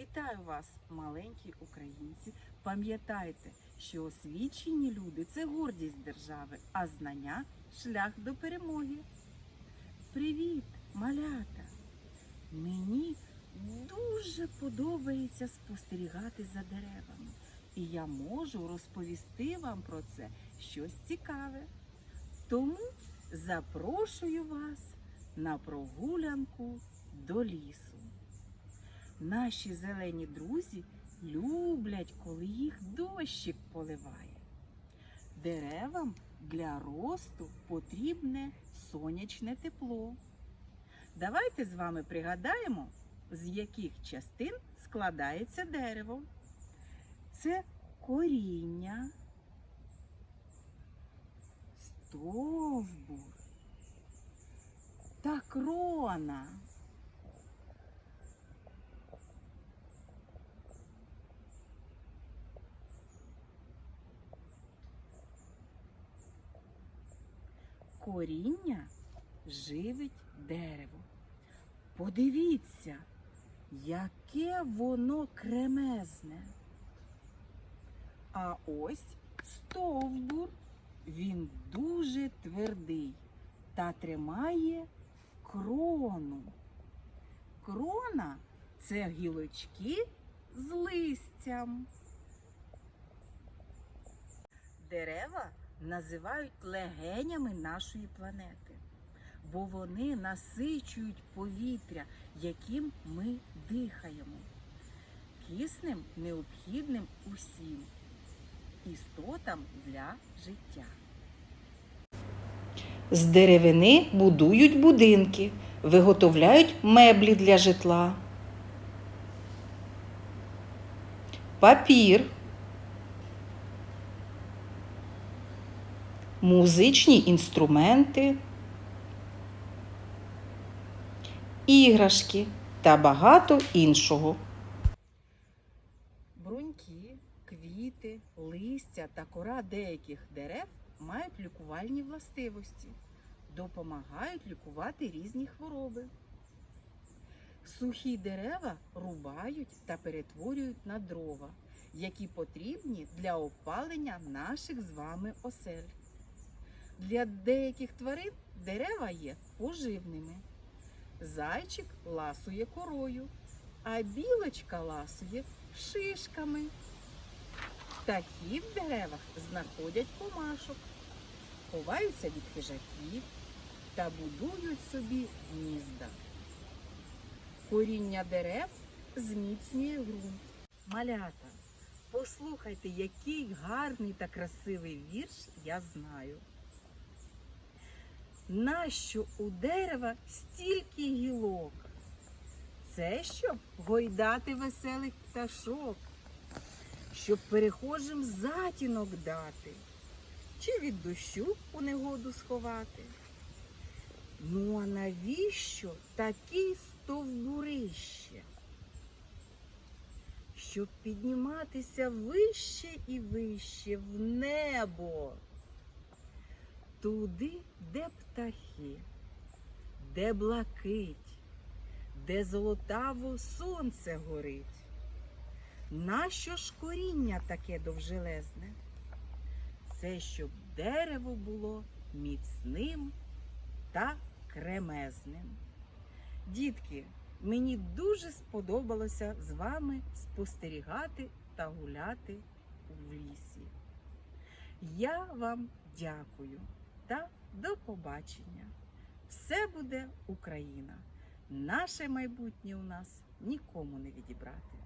Вітаю вас, маленькі українці. Пам'ятайте, що освічені люди це гордість держави, а знання шлях до перемоги. Привіт, малята! Мені дуже подобається спостерігати за деревами, і я можу розповісти вам про це щось цікаве. Тому запрошую вас на прогулянку до лісу. Наші зелені друзі люблять, коли їх дощик поливає. Деревам для росту потрібне сонячне тепло. Давайте з вами пригадаємо, з яких частин складається дерево. Це коріння, стовбур та крона. Коріння живить дерево. Подивіться, яке воно кремезне. А ось стовбур, він дуже твердий та тримає крону. Крона це гілочки з листям. Дерева називають легенями нашої планети, бо вони насичують повітря, яким ми дихаємо. Киснем необхідним усім істотам для життя. З деревини будують будинки, виготовляють меблі для житла. Папір. Музичні інструменти, іграшки та багато іншого. Бруньки, квіти, листя та кора деяких дерев мають лікувальні властивості, допомагають лікувати різні хвороби. Сухі дерева рубають та перетворюють на дрова, які потрібні для опалення наших з вами осель. Для деяких тварин дерева є поживними. Зайчик ласує корою, а білочка ласує шишками. Птахи в деревах знаходять комашок, ховаються від хижаків та будують собі гнізда. Коріння дерев зміцнює ґрунт. Малята, послухайте, який гарний та красивий вірш я знаю. Нащо у дерева стільки гілок? Це щоб гойдати веселих пташок, щоб перехожим затінок дати, чи від дощу у негоду сховати. Ну а навіщо такі стовбурище? Щоб підніматися вище і вище в небо. Туди, де птахи, де блакить, де золотаво сонце горить. Нащо ж коріння таке довжелезне? Це щоб дерево було міцним та кремезним. Дітки, мені дуже сподобалося з вами спостерігати та гуляти в лісі. Я вам дякую та до побачення. Все буде Україна. Наше майбутнє у нас нікому не відібрати.